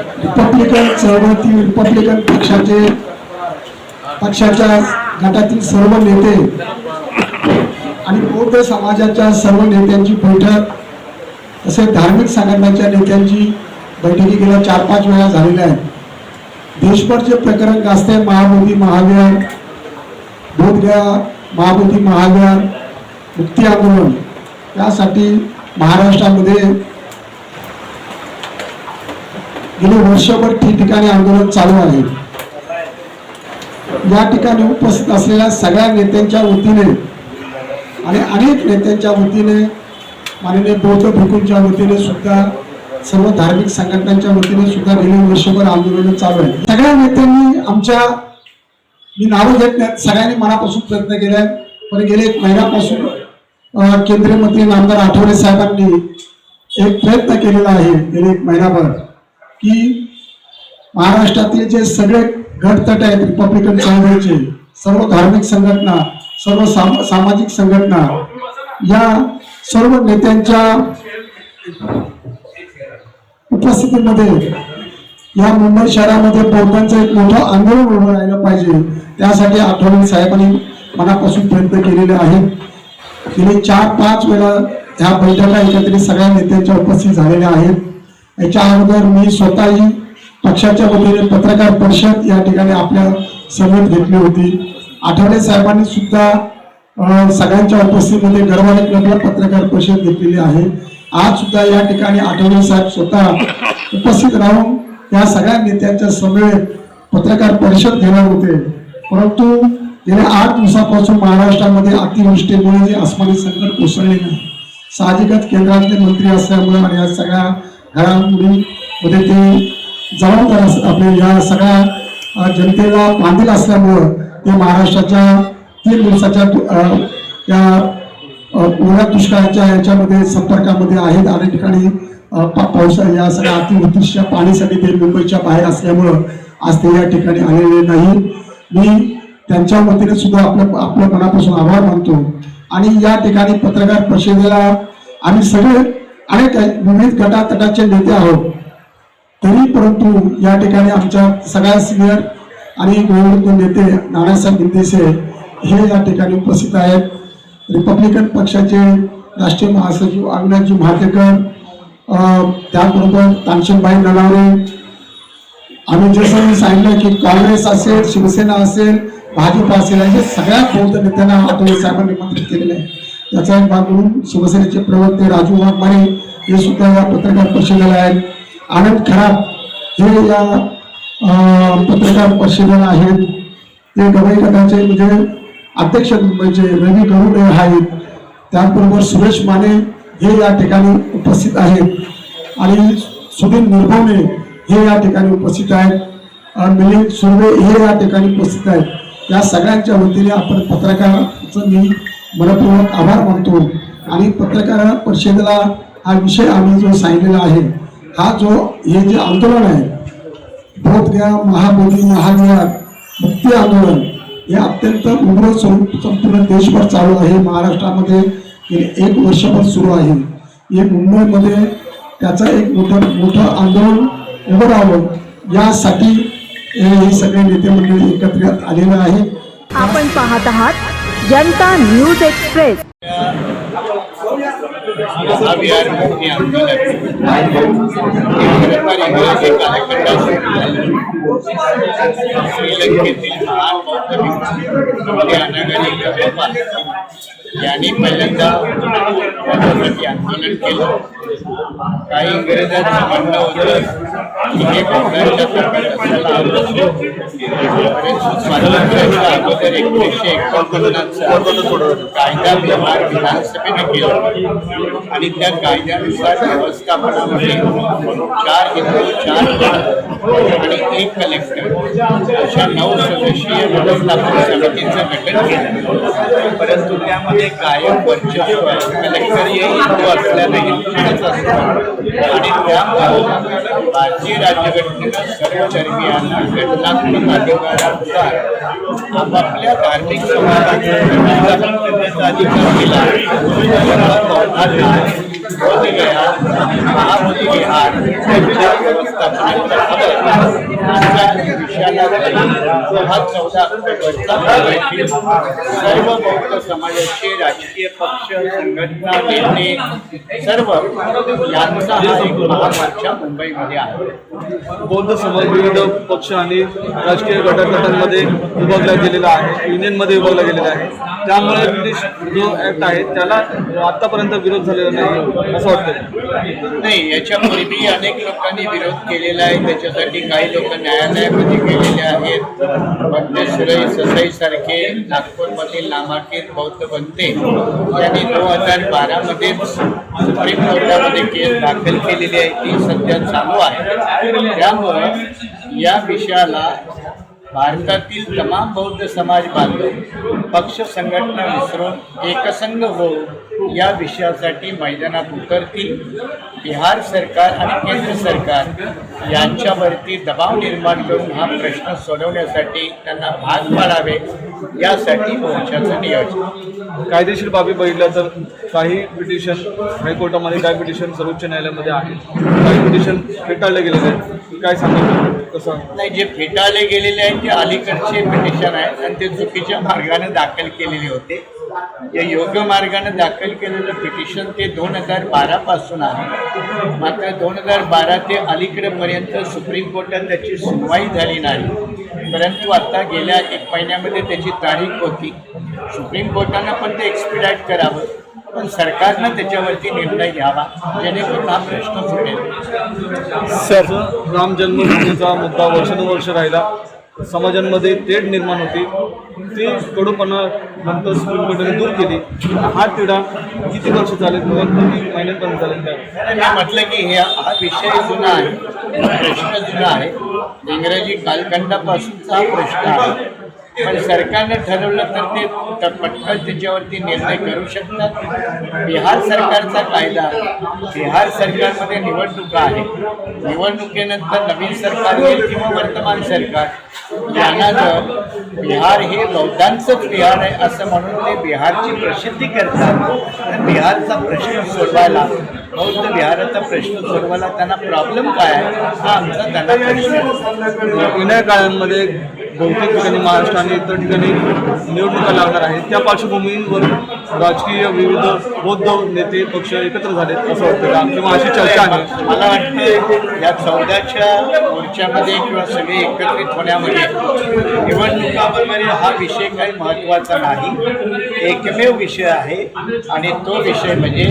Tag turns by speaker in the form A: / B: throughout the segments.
A: Republican चळवळीतील Republican पक्षाचे पक्षाच्या गटातील सर्व नेते आणि बौद्ध समाजाच्या सर्व नेत्यांची बैठक तसेच धार्मिक संघटनांच्या नेत्यांची बैठकी गेल्या चार पाच वेळा झालेल्या आहेत. देशभर जे प्रकरण गाजते महाबोधी महाविहार बोधगया महाबोधी महाविहार मुक्ती आंदोलन यासाठी महाराष्ट्रामध्ये गेले वर्षभर ठिकठिकाणी आंदोलन चालू आहे. या ठिकाणी उपस्थित असलेल्या सगळ्या नेत्यांच्या वतीने आणि अनेक नेत्यांच्या वतीने माननीय बौद्ध भिकूंच्या वतीने सुद्धा सर्व धार्मिक संघटनांच्या वतीने सुद्धा गेले वर्षभर आंदोलन चालू आहे. सगळ्या नेत्यांनी आमच्या मी नावं घेत नाही सगळ्यांनी मनापासून प्रयत्न केले पण गेले एक महिन्यापासून केंद्रीय मंत्री नामदार आठवले साहेबांनी एक प्रयत्न केलेला आहे गेले एक महिनाभर. की महाराष्ट्रातील जे सगळे गटतट आहेत रिपब्लिकन चळवळीचे सर्व धार्मिक संघटना सर्व साम सामाजिक संघटना या सर्व नेत्यांच्या उपस्थितीमध्ये या मुंबई शहरामध्ये बौद्धांचं एक मोठं आंदोलन उभं राहिलं पाहिजे. त्यासाठी आठवले साहेबांनी मनापासून प्रयत्न केलेले आहेत. गेले चार पाच वेळा ह्या बैठका एकत्रित सगळ्या नेत्यांच्या उपस्थित झालेल्या आहेत. याच्या अगोदर मी स्वतःही पक्षाच्या वतीने पत्रकार परिषद या ठिकाणी आपल्या सभेत घेतली होती. आठवले साहेबांनी सुद्धा सगळ्यांच्या उपस्थितीमध्ये गरवाले क्लबला पत्रकार परिषद घेतलेली आहे. आज सुद्धा या ठिकाणी आठवले साहेब स्वतः उपस्थित राहून या सगळ्या नेत्यांच्या समवेत पत्रकार परिषद घेणार होते. परंतु गेल्या आठ दिवसापासून महाराष्ट्रामध्ये अतिवृष्टीमुळे जे अस्मानी संकट कोसळले नाही. साहजिकच केंद्रातले मंत्री असल्यामुळे आणि या सगळ्या घडामोडीमध्ये ते जबाबदार अस आपले या सगळ्या जनतेला बांधील असल्यामुळं ते महाराष्ट्राच्या तीन दिवसाच्या या ओल्या दुष्काळाच्या याच्यामध्ये संपर्कामध्ये आहेत. अनेक ठिकाणी पाऊस पा- या सगळ्या अतिवृष्टीच्या पाणीसाठी ते मुंबईच्या बाहेर असल्यामुळं आज ते या ठिकाणी आलेले नाही. मी त्यांच्या वतीने सुद्धा आपलं आपल्या मनापासून आभार मानतो. आणि या ठिकाणी पत्रकार परिषदेला आम्ही सगळे अनेक विविध गटातटाचे नेते आहोत. तरी परंतु या ठिकाणी आमच्या सगळ्या सिनियर आणि वयोवृद्ध नेते नानासाहेब इंदेसे हे या ठिकाणी उपस्थित आहेत. रिपब्लिकन पक्षाचे राष्ट्रीय महासचिव अविनाशजी महातेकर त्याबरोबर त्याचबरोबर तानशनबाई नलावरे. आम्ही जसं मी सांगितलं की काँग्रेस असेल शिवसेना असेल भाजप असेल हे सगळ्या बौद्ध नेत्यांना आठवले साहेबांनी निमंत्रित केलेलं आहे. त्याचा एक भाग म्हणून शिवसेनेचे प्रवक्ते राजू वाघमारे हे सुद्धा या पत्रकार परिषदेला आहेत. आनंद खराब हे या पत्रकार परिषदेला आहेत. ते गवई गटाचे म्हणजे अध्यक्ष मुंबईचे रवी गरुडे आहेत. त्याचबरोबर सुरेश माने हे या ठिकाणी उपस्थित आहेत. आणि सुधीर निर्भवणे हे या ठिकाणी उपस्थित आहेत. मिलिंद सुर्वे हे या ठिकाणी उपस्थित आहेत. या सगळ्यांच्या वतीने आपण पत्रकाराचं मी मनपूर्वक आभार मानतो. आणि पत्रकार परिषदेला हा विषय आम्ही जो सांगितलेला आहे हा जो हे जे आंदोलन आहे बोधगया महाबोधी महाविहार मुक्ती आंदोलन हे अत्यंत उग्र स्वरूप संपूर्ण देशभर चालू आहे. महाराष्ट्रामध्ये गेले एक वर्षभर सुरू आहे. हे मुंबईमध्ये त्याचं एक मोठं मोठं आंदोलन उभं राहावं. यासाठी हे सगळे नेते मंडळी एकत्रित आलेलं आहे
B: आपण पाहत आहात जनता न्यूज एक्सप्रेस.
C: श्रीलंकेतील यांनी पहिल्यांदा त्याच्यासाठी आंदोलन केलं. काही इंग्रजांचं म्हणणं होतं की हे बौद्धांच्या ताब्यात स्वातंत्र्याच्या अगोदर एकोणीसशे एकोणपन्नासचा कायदा व्यवहार विधानसभेने केला. आणि त्या कायद्यानुसार व्यवस्थापनामध्ये चार हिंदू चार आणि एक कलेक्टर अशा नऊ सदस्यीय व्यवस्थापन समितीचं गठन केलं. परंतु त्यामध्ये कायम वर्चस्व आहे हिंदू असल्याने हिंदूच आणि त्यामुळे भारतीय राज्यघटनेनं सर्व धर्मियांना घटनात्मक अधिकारानुसार आपापल्या धार्मिक समाजाचा अधिकार दिला. महाबोधी विहार विषयाला सर्व बौद्ध समाजाचे राजकीय पक्ष संघटना नेते सर्व यांचा हा एक महामोर्चा मुंबईमध्ये आहे.
D: बौद्ध समाज विविध पक्ष आणि राजकीय घटकगटांमध्ये विभागला गेलेला आहे युनियनमध्ये विभागला गेलेला आहे. त्यामुळे ब्रिटिश जो ऍक्ट आहे त्याला आतापर्यंत विरोध झालेला नाही असं वाटतं
C: नाही याच्यापूर्वी अनेक लोकांनी विरोध केलेला आहे. त्याच्यासाठी काही लोक न्यायालयामध्ये गेलेले आहेत. बंदे सुरई सारखे नागपूरमधील नामांकित बौद्ध बनते. यांनी दोन हजार बारामध्येच सुप्रीम कोर्टामध्ये केस दाखल केलेली आहे ती सध्या चालू आहे. त्यामुळं या विषयाला भारतातील तमाम बौद्ध समाज बांधव पक्ष संघटना विसरून एकसंघ होऊन या विषयासाठी मैदानात उतरतील. बिहार सरकार आणि केंद्र सरकार यांच्यावरती दबाव निर्माण करून हा प्रश्न सोडवण्यासाठी त्यांना भाग पाडावे यासाठी मोर्चाचं नियोजन.
D: कायदेशीर बाबी बघितल्या तर काही पिटिशन हायकोर्टामध्ये काही पिटिशन सर्वोच्च न्यायालयामध्ये आहे. काही पिटिशन फेटाळले गेलेले आहेत. काय सांगाल? कसं?
C: नाही जे फेटाळले गेलेले आहेत ते अलीकडचे पिटिशन आहे आणि ते चुकीच्या मार्गाने दाखल केलेले होते. या योग्य मार्गाने दाखल केलेलं पिटिशन ते दोन हजार बारापासून आहे. मात्र दोन हजार बारा ते अलीकडेपर्यंत सुप्रीम कोर्टात त्याची सुनवाई झाली नाही. परंतु आता गेल्या एक महिन्यामध्ये त्याची तारीख होती. सुप्रीम कोर्टानं पण ते एक्सपिडाईट करावं. पण सरकारनं त्याच्यावरती निर्णय घ्यावा जेणेकरून हा प्रश्न सुटेल.
D: सर राम जन्मभूमीचा मुद्दा वर्षानुवर्ष राहिला. समाजांमध्ये तेढ निर्माण होती. ती कडूपणा नंतर स्कूल कोर्टाने दूर केली. हा तिढा किती वर्ष चालेल किंवा किती महिन्यांपर्यंत चालेल काय?
C: मी म्हटलं की हे हा विषय जुना आहे. प्रश्न जुना आहे. इंग्रजी कालखंडापासूनचा हा प्रश्न आहे. पण सरकारनं ठरवलं तर ते तर पटकन त्याच्यावरती निर्णय करू शकतात. बिहार सरकारचा कायदा बिहार सरकारमध्ये निवडणुका आहे निवडणुकीनंतर नवीन सरकार येईल किंवा वर्तमान सरकार. यांना जर बिहार हे बौद्धांचंच बिहार आहे असं म्हणून ते बिहारची प्रसिद्धी करतात. बिहारचा प्रश्न सोडवायला बौद्ध बिहाराचा प्रश्न सोडवायला त्यांना प्रॉब्लेम काय आहे? हा आमचा त्यांना प्रश्न आहे.
D: काळांमध्ये काळामध्ये बहुतेक ठिकाणी महाराष्ट्र आणि इतर ठिकाणी निवडणुका लागणार आहेत. त्या पार्श्वभूमीवर राजकीय विविध बौद्ध नेते पक्ष एकत्र झाले असं वाटतं किंवा अशी चर्चा आहे?
C: मला वाटते या चौदाच्या मोर्चामध्ये किंवा सगळे एकत्रित होण्यामध्ये निवडणुकामध्ये हा विषय काही महत्त्वाचा नाही. एकमेव विषय आहे आणि तो विषय म्हणजे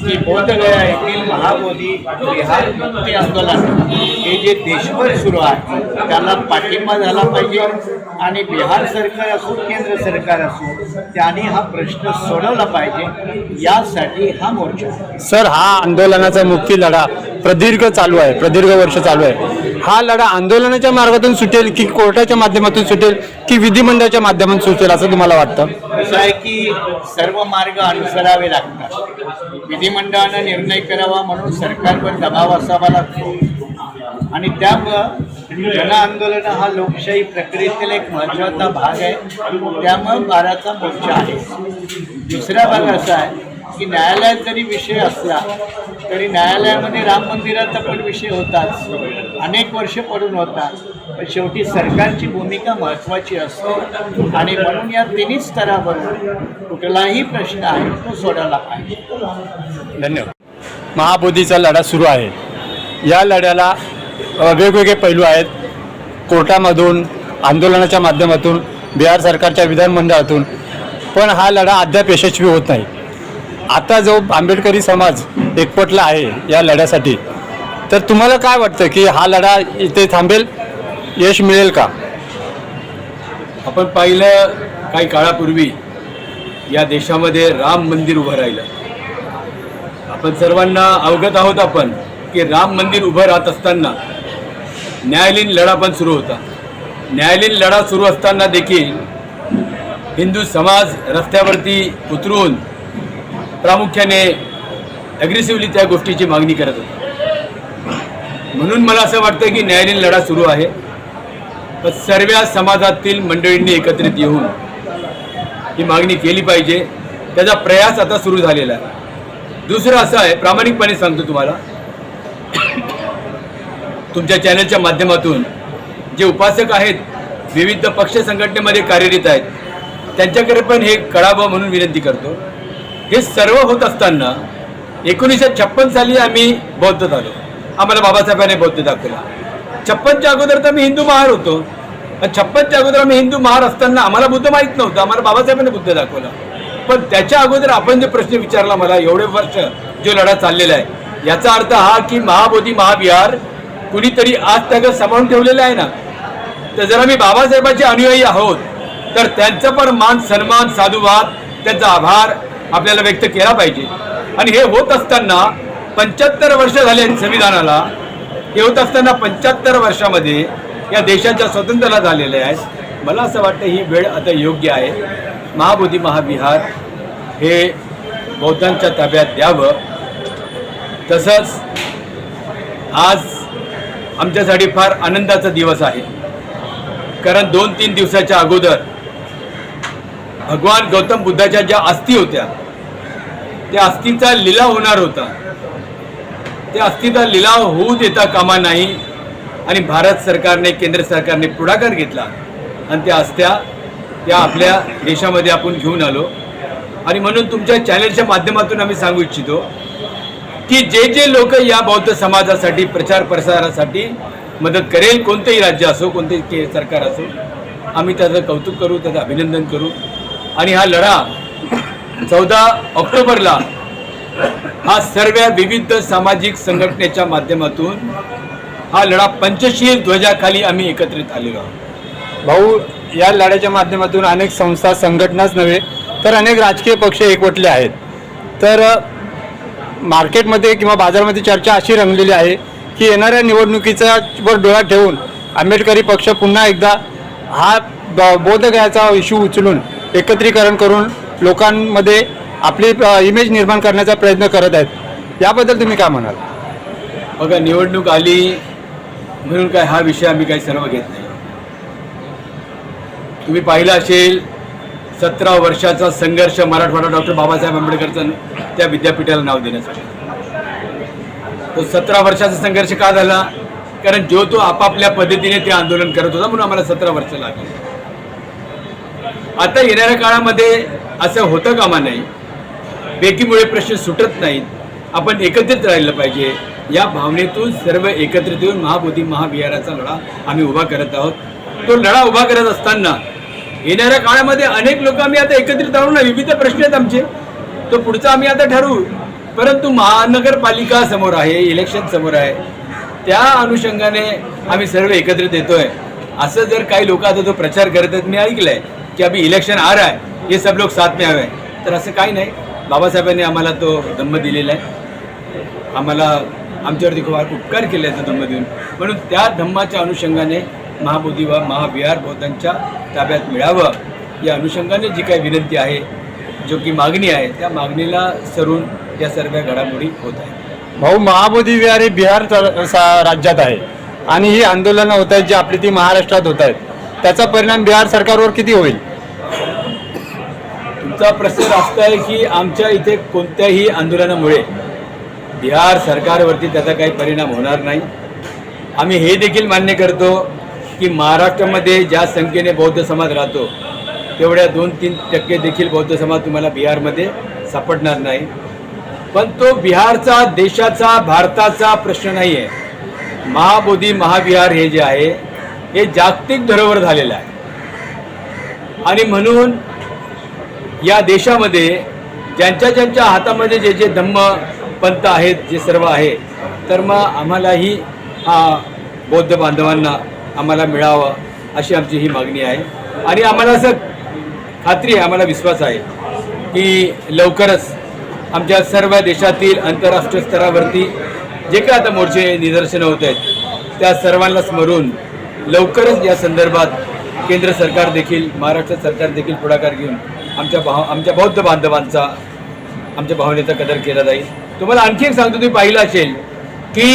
C: की बोधगया येथील महाबोधी विहार मुक्ती आंदोलन. हे जे देशभर सुरू आहे त्याला पाठिंबा झाला पाहिजे. आणि बिहार सरकार असो केंद्र सरकार असो त्यांनी हा प्रश्न सोडवला पाहिजे. यासाठी हा मोर्चा.
E: सर हा आंदोलनाचा मुक्ती लढा प्रदीर्घ चालू आहे प्रदीर्घ वर्ष चालू आहे. हा लढा आंदोलनाच्या मार्गातून सुटेल की कोर्टाच्या माध्यमातून सुटेल की विधिमंडळाच्या माध्यमातून सुटेल असं तुम्हाला वाटतं?
C: असं आहे की सर्व मार्ग अनुसरावे लागतात. विधिमंडळानं निर्णय करावा म्हणून सरकारवर दबाव असावा लागतो. आणि त्यामुळं जन आंदोलन हा लोकशाही प्रक्रियेतील एक महत्त्वाचा भाग आहे. त्यामुळं बाराचा मोर्चा आहे. दुसरा भाग असा आहे की न्यायालयात जरी विषय असला तरी न्यायालयामध्ये राम मंदिराचा पण विषय होताच. अनेक वर्ष पडून होता पण शेवटी सरकारची भूमिका महत्त्वाची असते. आणि म्हणून या तिन्ही स्तरावर कुठलाही प्रश्न आहे तो सोडायला पाहिजे.
E: धन्यवाद. महाबोधीचा लढा सुरू आहे. या लढ्याला वेगवेगळे पैलू आहेत. कोर्टामधून आंदोलनाच्या माध्यमातून बिहार सरकारच्या विधानमंडळातून. पण हा लढा अद्याप यशस्वी होत नाही. आता जो आंबेडकरी समाज एकपटला आहे या लढ्यासाठी तर तुम्हाला काय वाटतं की हा लढा इथे थांबेल? यश मिळेल का?
F: आपण पाहिलं काही काळापूर्वी या देशामध्ये राम मंदिर उभं राहिलं. आपण सर्वांना अवगत आहोत आपण की राम मंदिर उभं राहत असताना न्यायालयीन लढा पण सुरू होता. न्यायालयीन लढा सुरू असताना देखील हिंदू समाज रस्त्यावरती उतरून प्रामुख्याने ॲग्रेसिव्हली त्या गोष्टीची मागणी करत होता. म्हणून मला असं वाटतं की न्यायालयीन लढा सुरू आहे. पण सर्व समाजातील मंडळींनी एकत्रित येऊन ही मागणी केली पाहिजे. त्याचा प्रयास आता सुरू झालेला आहे. दुसरं असं आहे प्रामाणिकपणे सांगतो तुम्हाला. तुमच्या चॅनलच्या माध्यमातून जे उपासक आहेत विविध पक्ष संघटनेमध्ये कार्यरत आहेत त्यांच्याकडे पण हे कळावं म्हणून विनंती करतो. हे सर्व होत असताना एकोणीसशे छप्पन साली आम्ही बौद्ध झालो. आम्हाला बाबासाहेबांनी बौद्ध दाखवला. छप्पनच्या अगोदर तर मी हिंदू महार होतो. आणि छप्पनच्या अगोदर आम्ही हिंदू महार असताना आम्हाला बुद्ध माहीत नव्हतं. आम्हाला बाबासाहेबांनी बुद्ध दाखवला. पण त्याच्या अगोदर आपण जे प्रश्न विचारला मला एवढे वर्ष जो लढा चाललेला आहे याचा अर्थ हा की महाबोधी महाविहार कुणीतरी आज त्याचं सांभाळून ठेवलेलं आहे ना तर जर आम्ही बाबासाहेबांचे अनुयायी आहोत. तर त्यांचं पण मान सन्मान साधुवाद त्यांचा आभार आपल्याला व्यक्त केला पाहिजे. आणि हे होत असताना पंच्याहत्तर वर्ष झाले संविधानाला. हे होत असताना पंच्याहत्तर वर्षामध्ये या देशाच्या स्वातंत्र्याला झालेले आहेत. मला असं वाटतं ही वेळ आता योग्य आहे. महाबोधी महाविहार हे बौद्धांच्या ताब्यात द्यावं. तसंच आज आमच्यासाठी फार आनंदाचा दिवस आहे. कारण दोन तीन दिवसाच्या अगोदर भगवान गौतम बुद्धाच्या ज्या अस्थी होत्या त्या अस्थीचा लिलाव होणार होता. त्या अस्थीचा लिलाव होऊ देता कामा नाही आणि भारत सरकारने केंद्र सरकारने पुढाकार घेतला आणि त्या अस्त्या त्या आपल्या देशामध्ये आपण घेऊन आलो. आणि म्हणून तुमच्या चॅनलच्या माध्यमातून आम्ही सांगू इच्छितो की जे जे लोक या बौद्ध समाजासाठी प्रचार प्रसारासाठी मदत करेल कोणतेही राज्य असो कोणतेही के सरकार असो आम्ही त्याचं कौतुक करू त्याचं अभिनंदन करू. आणि हा लढा चौदा ऑक्टोबरला हा सर्व विविध सामाजिक संघटनेच्या माध्यमातून हा लढा पंचशील ध्वजाखाली आम्ही एकत्रित आलेलो आहोत.
E: भाऊ या लढ्याच्या माध्यमातून अनेक संस्था संघटनाच नव्हे तर अनेक राजकीय पक्ष एकवटले आहेत. तर मार्केटमध्ये किंवा बाजारामध्ये चर्चा अशी रंगलेली आहे की येणाऱ्या निवडणुकीचा वर डोळा ठेवून आंबेडकरी पक्ष पुन्हा एकदा हा ब- बोधगयाचा इश्यू उचलून एकत्रीकरण करून लोकांमध्ये आपली इमेज निर्माण करण्याचा प्रयत्न करत आहेत. याबद्दल तुम्ही काय म्हणाल?
F: बघा निवडणूक आली म्हणून काय हा विषय आम्ही काही सर्व घेत नाही. तुम्ही पाहिलं असेल सतरा वर्षाचा संघर्ष मराठवाडा डॉक्टर बाबासाहेब आंबेडकरचं त्या विद्यापीठाला नाव देण्यासाठी. तो सतरा वर्षाचा संघर्ष का झाला? कारण जो तो आपापल्या पद्धतीने ते आंदोलन करत होता म्हणून आम्हाला सतरा वर्ष लागली. आता येणाऱ्या काळामध्ये असं होतं कामा नाही. बेकीमुळे प्रश्न सुटत नाहीत. आपण एकत्रित राहिलं पाहिजे. या भावनेतून सर्व एकत्रित येऊन महाबोधी महाविहाराचा लढा आम्ही उभा करत आहोत. तो लढा उभा करत असताना येणाऱ्या काळामध्ये अनेक लोक आम्ही आता एकत्रित आहोत ना? विविध प्रश्न आहेत आमचे. तो पुढचा आम्ही आता ठरवू. परंतु महानगरपालिका समोर आहे इलेक्शन समोर आहे. त्या अनुषंगाने आम्ही सर्व एकत्रित येतोय. असं जर काही लोक आता तो प्रचार करत आहेत मी ऐकलंय की अभि इलेक्शन आ रहा है हे सब लोक साथ में हवे तर असं काही नाही. बाबासाहेबांनी आम्हाला तो दंभ दिलेला आहे. आम्हाला आमच्यावरती खूप उपकार केले आहेत धम्म देऊन. म्हणून त्या धम्माच्या अनुषंगाने महाबोधी व महाविहार बौद्धांच्या ताब्यात मिळावं. या अनुषंगाने जी काही विनंती आहे जो की मागणी आहे त्या मागणीला सरून या सर्व घडामोडी होत आहेत.
E: भाऊ महाबोधी विहार हे बिहार राज्यात आहे आणि ही आंदोलनं होत आहेत जी आपली ती महाराष्ट्रात होत आहेत. त्याचा परिणाम बिहार सरकारवर किती होईल?
F: तुमचा प्रश्न रास्त आहे की आमच्या इथे कोणत्याही आंदोलनामुळे बिहार सरकारवरती त्याचा काही परिणाम होणार नाही. आम्ही हे देखील मान्य करतो की महाराष्ट्रामध्ये ज्या संख्येने बौद्ध समाज राहतो तेवढ्या दोन तीन टक्के देखील बौद्ध समाज तुम्हाला बिहारमध्ये सापडणार नाही. पण तो बिहारचा देशाचा भारताचा प्रश्न नाही आहे महाबोधी महाविहार हे जे आहे हे जागतिक धरोहर झालेलं आहे. आणि म्हणून या देशामध्ये ज्यांच्या ज्यांच्या हातामध्ये जे जे धम्म पंथ आहेत जे सर्व आहे तर मग आम्हालाही हा बौद्ध बांधवांना आम्हाला मिळावं अशी आमची ही मागणी आहे. आणि आम्हाला असं खात्री आहे आम्हाला विश्वास आहे की लवकरच आमच्या सर्व देशातील आंतरराष्ट्रीय स्तरावरती जे काय आता मोर्चे निदर्शनं होत आहेत त्या सर्वांना स्मरून लवकरच या संदर्भात केंद्र सरकार देखील महाराष्ट्र सरकार देखील पुढाकार घेऊन आमच्या भाव आमच्या बौद्ध बांधवांचा आमच्या भावनेचा कदर केला जाईल. तुम्हाला आणखी एक सांगतो तुम्ही पाहिलं असेल की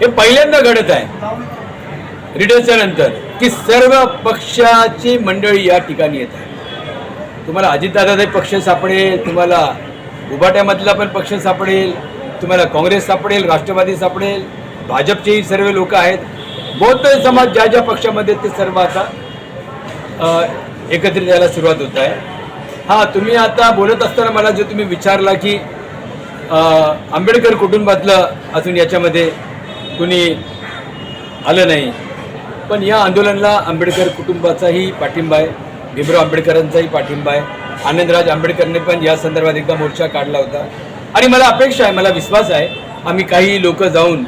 F: हे पहिल्यांदा घडत आहे. रिटर्नच्या नंतर की सर्व पक्षाची मंडळी या ठिकाणी येत आहे तुम्हाला अजितदादाचाही पक्ष सापडेल तुम्हाला उभाट्यामधला पण पक्ष सापडेल तुम्हाला काँग्रेस सापडेल राष्ट्रवादी सापडेल भाजपचेही सर्व लोक आहेत. बौद्ध समाज ज्या ज्या पक्षामध्ये ते सर्व आता एकत्रित यायला सुरुवात होत आहे. हां तुम्ही आता बोलत असताना मला जो तुम्ही विचारला की आंबेडकर कुटुंबातलं अजून याच्यामध्ये कुणी आलं नाही पण या आंदोलनाला आंबेडकर कुटुंबाचाही पाठिंबा आहे. भीमराव आंबेडकरांचाही पाठिंबा आहे. आनंदराज आंबेडकरने पण या संदर्भात एकदा मोर्चा काढला होता. आणि मला अपेक्षा आहे मला विश्वास आहे आम्ही काही लोक जाऊन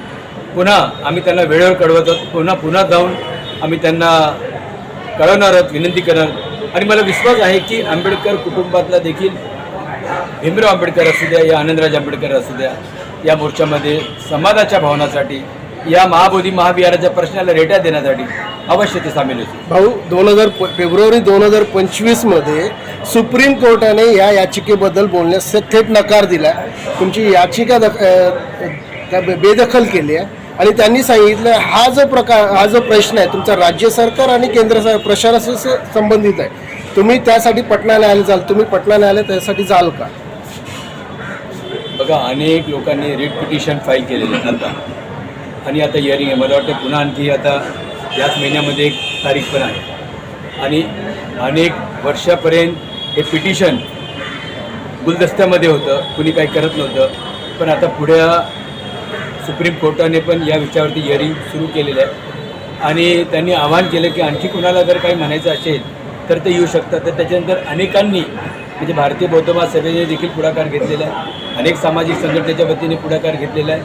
F: पुन्हा आम्ही त्यांना वेळेवर कळवत आहोत. पुन्हा पुन्हा जाऊन आम्ही त्यांना कळवणार आहोत विनंती करणार आणि मला विश्वास आहे की आंबेडकर कुटुंबातला देखील भीमराव आंबेडकर असू द्या या आनंदराज आंबेडकर असू द्या या मोर्चामध्ये समाजाच्या भावनासाठी या महाबोधी महाविहाराच्या प्रश्नाला रेट्या देण्यासाठी अवश्य ते सामील होतील.
G: भाऊ दोन हजार फेब्रुवारी दोन हजार पंचवीसमध्ये सुप्रीम कोर्टाने या याचिकेबद्दल बोलण्यास थेट नकार दिला. तुमची याचिका दख बेदखल केली आहे. आणि त्यांनी सांगितलं हा जो प्रकार हा जो प्रश्न आहे तुमचा राज्य सरकार आणि केंद्र सर प्रशासनाशी संबंधित आहे. तुम्ही त्यासाठी पटना न्यायालय जाल. तुम्ही पटना न्यायालय त्यासाठी जाल का?
F: बघा अनेक लोकांनी रिट पिटिशन फाईल केलेले आता आणि आता इयरिंग आहे. मला वाटतं पुन्हा आणखी आता याच महिन्यामध्ये एक तारीख पण आहे. आणि अनेक वर्षापर्यंत हे पिटिशन गुलदस्त्यामध्ये होतं. कुणी काही करत नव्हतं. पण आता पुढे सुप्रीम कोर्टाने पण या विषयावरती हिअरिंग सुरू केलेलं आहे. आणि त्यांनी आवाहन केलं की आणखी कुणाला जर काही म्हणायचं असेल तर ते येऊ शकतात. तर त्याच्यानंतर अनेकांनी म्हणजे भारतीय बौद्ध महासभेने देखील पुढाकार घेतलेला आहे. अनेक सामाजिक संघटनेच्या वतीने पुढाकार घेतलेला आहे.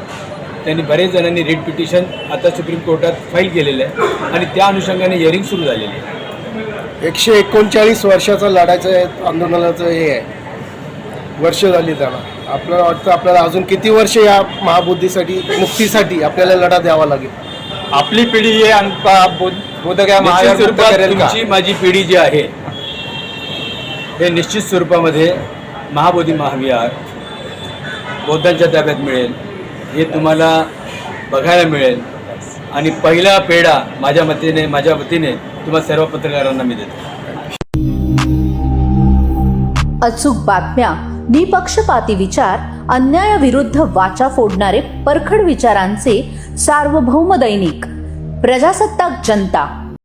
F: त्यांनी बरेच जणांनी रिट पिटिशन आता सुप्रीम कोर्टात फाईल केलेलं आहे आणि त्या अनुषंगाने हिअरिंग सुरू झालेली आहे.
G: एकशे एकोणचाळीस वर्षाचा लढायचं आहे, आंदोलनाचं हे आहे. वर्ष झाली त्याला. आपल्याला वाटतं आपल्याला अजून किती वर्ष या महाबुद्धीसाठी मुक्तीसाठी आपल्याला लढा द्यावा लागेल?
E: आपली पिढी हे
F: तुमची माझी पिढी जी आहे हे निश्चित स्वरूपामध्ये महाबोधी महाविहार बौद्धांच्या ताब्यात मिळेल. हे तुम्हाला बघायला मिळेल. आणि पहिला पेढा माझ्या मतीने माझ्या वतीने तुम्हाला सर्व पत्रकारांना मी देतो.
B: अचूक बातम्या निपक्षपाती विचार अन्यायाविरुद्ध वाचा फोडणारे परखड विचारांचे सार्वभौम दैनिक प्रजासत्ताक जनता.